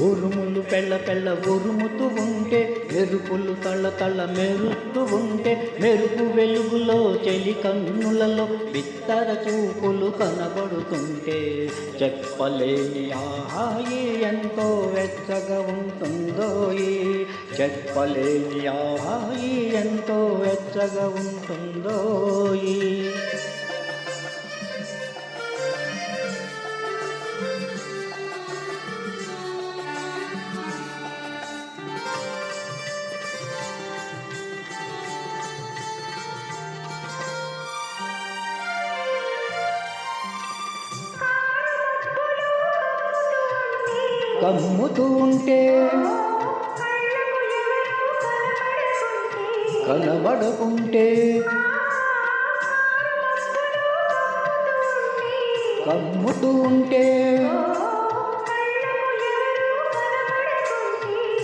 ఉరుములు పెళ్ళ పెళ్ళ ఉరుముతూ ఉంటే మెరుపులు తళ్ళ తళ్ళ మెరుస్తూ ఉంటే మెరుపు వెలుగులో చెలి కన్నులలో బిత్తర చూపులు కనబడుతుంటే చెప్పలేని ఆహాయి ఎంతో వెచ్చగా ఉంటుందో చెప్పలేని ఆహాయి ఎంతో వెచ్చగా ఉంటుందో కమ్ముతూ ఉంటే కనబడకుంటే కమ్ముతూ ఉంటే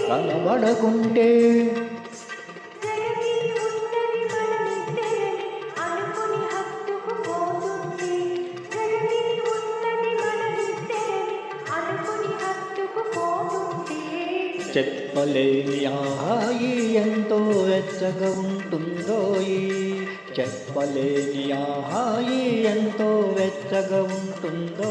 కనబడకుంటే చెప్పలేని ఆహాయి ఎంతో వెచ్చగా ఉంటుందో ఈ. చెప్పలేని ఆహాయి ఎంతో వెచ్చగా ఉంటుందో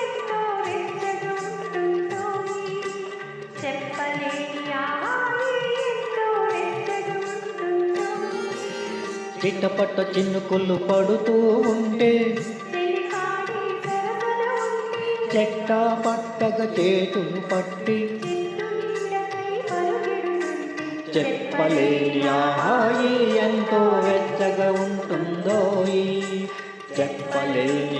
ఎంతో వెచ్చగా ఉంటుందో చెప్పలేని ఆహాయి ఎంతో వెచ్చగా ఉంటుందో చిట్టపట్ట చిన్నుకులు పడుతూ ఉంటే. చెట్ట పట్టగా చేతులు పట్టి చెప్పలేని ఆహాయి ఎంతో వెచ్చగా ఉంటుందో ఈ చెప్పలేని